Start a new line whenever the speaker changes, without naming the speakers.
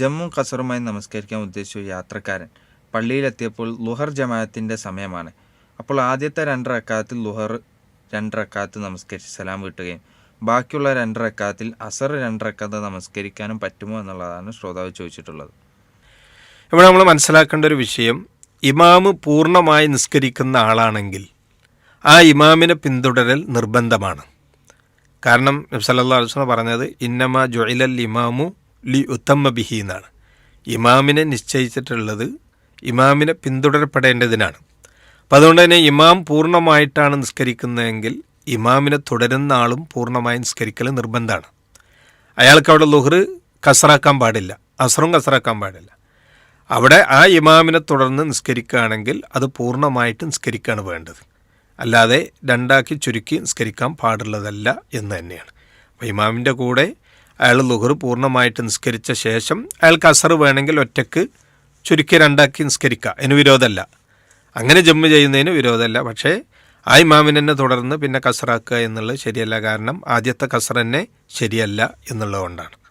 ജമ്മു കസറുമായി നമസ്കരിക്കാൻ ഉദ്ദേശിച്ച യാത്രക്കാരൻ പള്ളിയിലെത്തിയപ്പോൾ ലുഹർ ജമാഅത്തിന്റെ സമയമാണ്. അപ്പോൾ ആദ്യത്തെ രണ്ട് റക്കാത്തിൽ ലുഹർ രണ്ട് റക്കാത്ത് നമസ്കരിച്ച് സലാം വീട്ടുകയും ബാക്കിയുള്ള രണ്ട് റക്കാത്തിൽ അസർ രണ്ട് റക്കാത്ത് നമസ്കരിക്കാനും പറ്റുമോ എന്നുള്ളതാണ് ശ്രോതാവ് ചോദിച്ചിട്ടുള്ളത്.
ഇവിടെ നമ്മൾ മനസ്സിലാക്കേണ്ട ഒരു വിഷയം ഇമാമ് പൂർണമായി നിസ്കരിക്കുന്ന ആളാണെങ്കിൽ ആ ഇമാമിനെ പിന്തുടരൽ നിർബന്ധമാണ്. കാരണം നബ്സല്ലാ അലുസ്ല പറഞ്ഞത് ഇന്നമ ജൊയിലൽ ഇമാമു ലി ഉത്തമ്മ ബിഹി എന്നാണ്. ഇമാമിനെ നിശ്ചയിച്ചിട്ടുള്ളത് ഇമാമിനെ പിന്തുടരപ്പെടേണ്ടതിനാണ്. അപ്പം അതുകൊണ്ട് തന്നെ ഇമാം പൂർണമായിട്ടാണ് നിസ്കരിക്കുന്നതെങ്കിൽ ഇമാമിനെ തുടരുന്ന ആളും പൂർണമായി നിസ്കരിക്കൽ നിർബന്ധമാണ്. അയാൾക്ക് അവിടെ ലുഹർ കസറാക്കാൻ പാടില്ല. അസറും കസറാക്കാൻ പാടില്ല. അവിടെ ആ ഇമാമിനെ തുടർന്ന് നിസ്കരിക്കുകയാണെങ്കിൽ അത് പൂർണമായിട്ട് നിസ്കരിക്കുകയാണ് വേണ്ടത്. അല്ലാതെ രണ്ടാക്കി ചുരുക്കി നിസ്കരിക്കാൻ പാടുള്ളതല്ല എന്ന് തന്നെയാണ്. അപ്പോൾ ഇമാമിന്റെ കൂടെ അയാൾ ലുഹർ പൂർണമായിട്ട് നിസ്കരിച്ച ശേഷം അയാൾക്ക് അസർ വേണമെങ്കിൽ ഒറ്റയ്ക്ക് ചുരുക്കി രണ്ടാക്കി നിസ്കരിക്കുക അതിന് വിരോധമല്ല. അങ്ങനെ ജമ്മ് ചെയ്യുന്നതിന് വിരോധമല്ല. പക്ഷേ ആ ഇമാമിനെ തുടർന്ന് പിന്നെ കസറാക്കുക എന്നുള്ളത് ശരിയല്ല. കാരണം ആദ്യത്തെ കസർ തന്നെ ശരിയല്ല എന്നുള്ളതുകൊണ്ടാണ്